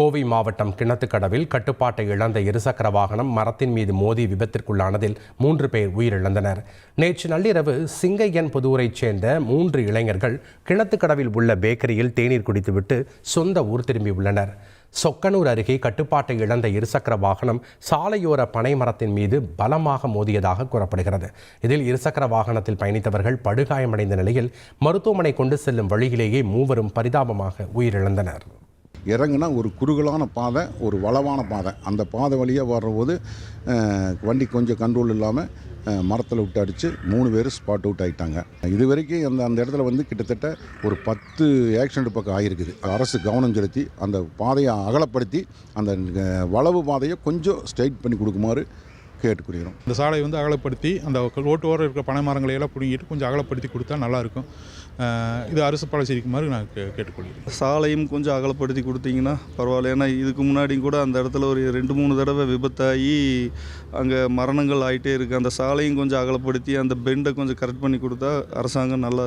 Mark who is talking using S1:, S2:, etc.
S1: கோவை மாவட்டம் கிணத்துக்கடவில் கட்டுப்பாட்டை இழந்த இருசக்கர வாகனம் மரத்தின் மீது மோதி விபத்திற்குள்ளானதில் மூன்று பேர் உயிரிழந்தனர். நேற்று நள்ளிரவு சிங்கையன் புதூரைச் சேர்ந்த மூன்று இளைஞர்கள் கிணத்துக்கடவில் உள்ள பேக்கரியில் தேநீர் குடித்துவிட்டு சொந்த ஊர் திரும்பியுள்ளனர். சொக்கனூர் அருகே கட்டுப்பாட்டை இழந்த இருசக்கர வாகனம் சாலையோர பனை மரத்தின் மீது பலமாக மோதியதாக கூறப்படுகிறது. இதில் இருசக்கர வாகனத்தில் பயணித்தவர்கள் படுகாயமடைந்த நிலையில் மருத்துவமனை கொண்டு செல்லும் வழியிலேயே மூவரும் பரிதாபமாக உயிரிழந்தனர்.
S2: இறங்குனா ஒரு குறுகலான பாதை ஒரு வளவான பாதை. அந்த பாதை வழியாக வர்றபோது வண்டி கொஞ்சம் கண்ட்ரோல் இல்லாமல் மரத்தில் விட்டு அடித்து மூணு பேர் ஸ்பாட் அவுட் ஆகிட்டாங்க இது வரைக்கும் அந்த அந்த இடத்துல வந்து கிட்டத்தட்ட ஒரு பத்து ஆக்சிடென்ட் பக்கம் ஆகிருக்குது அரசு கவனம் செலுத்தி அந்த பாதையை அகலப்படுத்தி அந்த வளவு பாதையை கொஞ்சம் ஸ்ட்ரைட் பண்ணி கொடுக்குமாறு கேட்டுக்கொள்கிறோம்
S3: இந்த சாலை வந்து அகலப்படுத்தி அந்த ரோட்டு ஓரம் இருக்கிற பனை மரங்களை எல்லாம் பிடுங்கிட்டு கொஞ்சம் அகலப்படுத்தி கொடுத்தா நல்லாயிருக்கும். இது அரசு பாலிசிக்குமாறு நான் கே- கேட்டுக்கொள்கிறேன்.
S4: சாலையும் கொஞ்சம் அகலப்படுத்தி கொடுத்தீங்கன்னா பரவாயில்ல. ஏன்னா இதுக்கு முன்னாடியும் கூட அந்த இடத்துல ஒரு ரெண்டு மூணு தடவை விபத்தாகி அங்கே மரணங்கள் ஆகிட்டே இருக்குது அந்த சாலையும் கொஞ்சம் அகலப்படுத்தி அந்த பெண்டை கொஞ்சம் கரெக்ட் பண்ணி கொடுத்தா அரசாங்கம் நல்லா